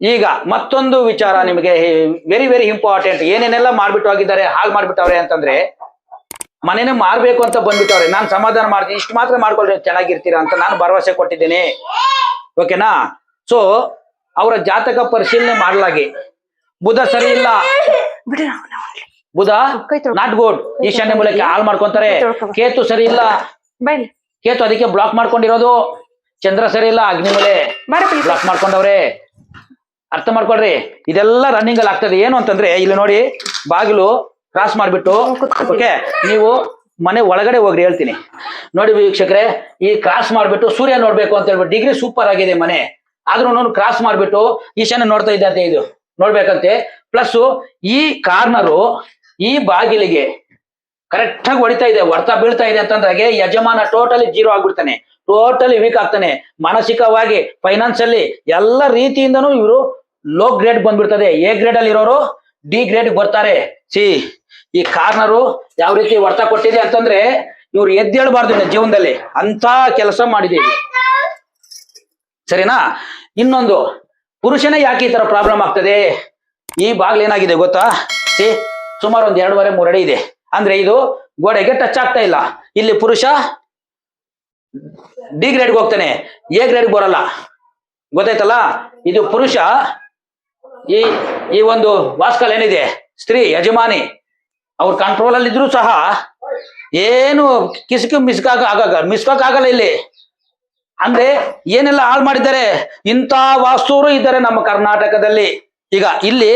ಈಗ ಮತ್ತೊಂದು ವಿಚಾರ ನಿಮಗೆ ವೆರಿ ವೆರಿ ಇಂಪಾರ್ಟೆಂಟ್ ಏನೇನೆಲ್ಲ ಮಾಡ್ಬಿಟ್ಟು ಹೋಗಿದ್ದಾರೆ ಹಾಗೆ ಮಾಡ್ಬಿಟ್ಟವ್ರೆ ಅಂತಂದ್ರೆ ಮನೇನೆ ಮಾರ್ಬೇಕು ಅಂತ ಬಂದ್ಬಿಟ್ಟವ್ರೆ. ನಾನು ಸಮಾಧಾನ ಮಾಡ್ತೀನಿ. ಇಷ್ಟು ಮಾತ್ರ ಮಾಡ್ಕೊಳ್ರಿ ಚೆನ್ನಾಗಿರ್ತೀರಾ ಅಂತ ನಾನು ಭರವಸೆ ಕೊಟ್ಟಿದ್ದೀನಿ. ಓಕೆನಾ? ಸೊ ಅವರ ಜಾತಕ ಪರಿಶೀಲನೆ ಮಾಡಲಾಗಿ. ಬುಧ ಸರಿ ಇಲ್ಲ. ಬುಧ ನಾಟ್ ಗುಡ್ ಈಶಾನ್ಯ ಮೂಲಕ್ಕೆ ಹಾಳು ಮಾಡ್ಕೊಂತಾರೆ. ಕೇತು ಸರಿ ಇಲ್ಲ. ಕೇತು ಅದಕ್ಕೆ ಬ್ಲಾಕ್ ಮಾಡ್ಕೊಂಡಿರೋದು. ಚಂದ್ರ ಸರಿ ಇಲ್ಲ ಅಗ್ನಿಮೂಲೆ ಬ್ಲಾಕ್ ಮಾಡ್ಕೊಂಡವ್ರೆ. ಅರ್ಥ ಮಾಡ್ಕೊಳ್ರಿ. ಇದೆಲ್ಲ ರನ್ನಿಂಗ್ ಅಲ್ಲಿ ಆಗ್ತದೆ. ಏನು ಅಂತಂದ್ರೆ, ಇಲ್ಲಿ ನೋಡಿ, ಬಾಗಿಲು ಕ್ರಾಸ್ ಮಾಡ್ಬಿಟ್ಟು ಓಕೆ ನೀವು ಮನೆ ಒಳಗಡೆ ಹೋಗ್ರಿ ಹೇಳ್ತೀನಿ. ನೋಡಿ ವೀಕ್ಷಕರೇ, ಈ ಕ್ರಾಸ್ ಮಾಡ್ಬಿಟ್ಟು ಸೂರ್ಯ ನೋಡ್ಬೇಕು ಅಂತ ಹೇಳ್ಬಿಟ್ಟು ಡಿಗ್ರಿ ಸೂಪರ್ ಆಗಿದೆ ಮನೆ. ಆದ್ರೂ ಕ್ರಾಸ್ ಮಾಡ್ಬಿಟ್ಟು, ಈಶಾನ್ಯ ನೋಡ್ತಾ ಇದ್ದಂತೆ ಇದು. ನೋಡ್ಬೇಕಂತೆ. ಪ್ಲಸ್ ಈ ಕಾರ್ನರು ಈ ಬಾಗಿಲಿಗೆ ಕರೆಕ್ಟ್ ಆಗಿ ಹೊಡಿತಾ ಇದೆ. ಹೊಡ್ತಾ ಬೀಳ್ತಾ ಇದೆ ಅಂತಂದ್ರೆ ಯಜಮಾನ ಟೋಟಲಿ ಜೀರೋ ಆಗ್ಬಿಡ್ತಾನೆ. ಟೋಟಲಿ ವೀಕ್ ಆಗ್ತಾನೆ. ಮಾನಸಿಕವಾಗಿ ಫೈನಾನ್ಸ್ ಅಲ್ಲಿ, ಎಲ್ಲ ರೀತಿಯಿಂದನೂ ಇವರು ಲೋ ಗ್ರೇಡ್ ಬಂದ್ಬಿಡ್ತದೆ. ಎ ಗ್ರೇಡ್ ಅಲ್ಲಿ ಇರೋರು ಡಿ ಗ್ರೇಡ್ ಬರ್ತಾರೆ. ಸಿ ಈ ಕಾರ್ನರು ಯಾವ ರೀತಿ ವರ್ತ ಕೊಟ್ಟಿದೆ ಅಂತಂದ್ರೆ ಇವ್ರು ಎದ್ದೇಳಬಾರ್ದು ಜೀವನದಲ್ಲಿ. ಅಂತ ಕೆಲಸ ಮಾಡಿದೀವಿ ಸರಿನಾ? ಇನ್ನೊಂದು, ಪುರುಷನೇ ಯಾಕೆ ಈ ತರ ಪ್ರಾಬ್ಲಮ್ ಆಗ್ತದೆ? ಈ ಏನಾಗಿದೆ ಗೊತ್ತಾ? ಸಿ ಸುಮಾರು ಒಂದ್ ಎರಡೂವರೆ ಮೂರು ಅಡಿ ಇದೆ. ಅಂದ್ರೆ ಇದು ಗೋಡೆಗೆ ಟಚ್ ಆಗ್ತಾ ಇಲ್ಲ. ಇಲ್ಲಿ ಪುರುಷ ಡಿ ಗ್ರೇಡ್ಗೆ ಹೋಗ್ತಾನೆ. ಎ ಗ್ರೇಡ್ ಬರಲ್ಲ. ಗೊತ್ತಾಯ್ತಲ್ಲ? ಇದು ಪುರುಷ ಈ ಈ ಒಂದು ವಾಸ್ಕಲ್ ಏನಿದೆ? ಸ್ತ್ರೀ, ಯಜಮಾನಿ, ಅವ್ರ ಕಂಟ್ರೋಲ್ ಅಲ್ಲಿ ಇದ್ರು ಸಹ ಏನು ಕಿಸ್ಕು ಮಿಸ್ಕಾಗ ಆಗಾಗ, ಮಿಸ್ಕಾಕ್ ಆಗಲ್ಲ ಇಲ್ಲಿ. ಅಂದ್ರೆ ಏನೆಲ್ಲ ಹಾಳು ಮಾಡಿದ್ದಾರೆ? ಇಂಥ ವಾಸ್ತುರು ಇದ್ದಾರೆ ನಮ್ಮ ಕರ್ನಾಟಕದಲ್ಲಿ. ಈಗ ಇಲ್ಲಿ